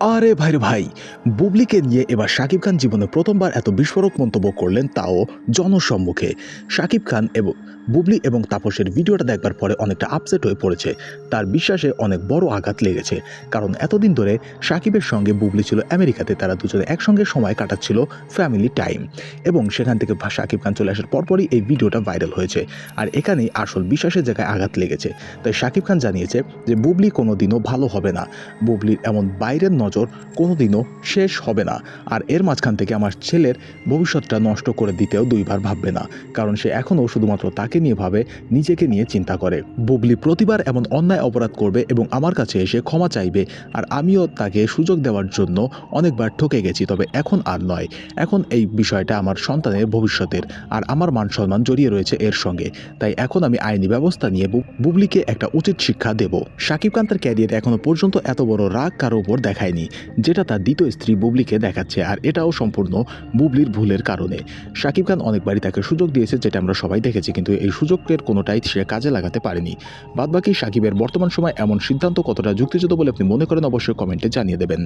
আরে ভাই ভাই, বুবলিকে নিয়ে এবার শাকিব খান জীবনে প্রথমবার এত বিস্ফোরক মন্তব্য করলেন তাও জনসম্মুখে। শাকিব খান এবং বুবলি এবং তাপসের ভিডিওটা দেখবার পরে অনেকটা আপসেট হয়ে পড়েছে। তার বিশ্বাসে অনেক বড় আঘাত লেগেছে। কারণ এতদিন ধরে শাকিবের সঙ্গে বুবলি ছিল আমেরিকাতে, তারা দুজনে একসঙ্গে সময় কাটাচ্ছিল ফ্যামিলি টাইম এবং সেখান থেকে শাকিব খান চলে আসার পরপরই এই ভিডিওটা ভাইরাল হয়েছে। আর এখানেই আসল বিশ্বাসের জায়গায় আঘাত লেগেছে। তাই শাকিব খান জানিয়েছে যে, বুবলি কোনো দিনও ভালো হবে না। বুবলির এমন বাইরের নজর কোনোদিনও শেষ হবে না। আর এর মাঝখান থেকে আমার ছেলের ভবিষ্যৎটা নষ্ট করে দিতেও দুইবার ভাববে না, কারণ সে এখনও শুধুমাত্র তাকে নিয়ে ভাবে, নিজেকে নিয়ে চিন্তা করে। বুবলি প্রতিবার এমন অন্যায় অপরাধ করবে এবং আমার কাছে এসে ক্ষমা চাইবে, আর আমিও তাকে সুযোগ দেওয়ার জন্য অনেকবার ঠকে গেছি, তবে এখন আর নয়। এখন এই বিষয়টা আমার সন্তানের ভবিষ্যতের, আর আমার মান সম্মান জড়িয়ে রয়েছে এর সঙ্গে। তাই এখন আমি আইনি ব্যবস্থা নিয়ে বুবলিকে একটা উচিত শিক্ষা দেব। শাকিব খান তার ক্যারিয়ারে এখনও পর্যন্ত এত বড় রাগ কারও উপর দেখায়নি। যেটা তার দ্বিতীয় স্ত্রী বুবলিকে দেখাচ্ছে, আর এটাও সম্পূর্ণ বুবলির ভুলের কারণে। শাকিব খান অনেকবারই তাকে সুযোগ দিয়েছে, যেটা আমরা সবাই দেখেছি, কিন্তু এই সুযোগের কোনোটাই সে কাজে লাগাতে পারেনি। বাদবাকি শাকিবের বর্তমান সময় এমন সিদ্ধান্ত কতটা যুক্তিযুক্ত বলে আপনি মনে করেন, অবশ্যই কমেন্টে জানিয়ে দেবেন।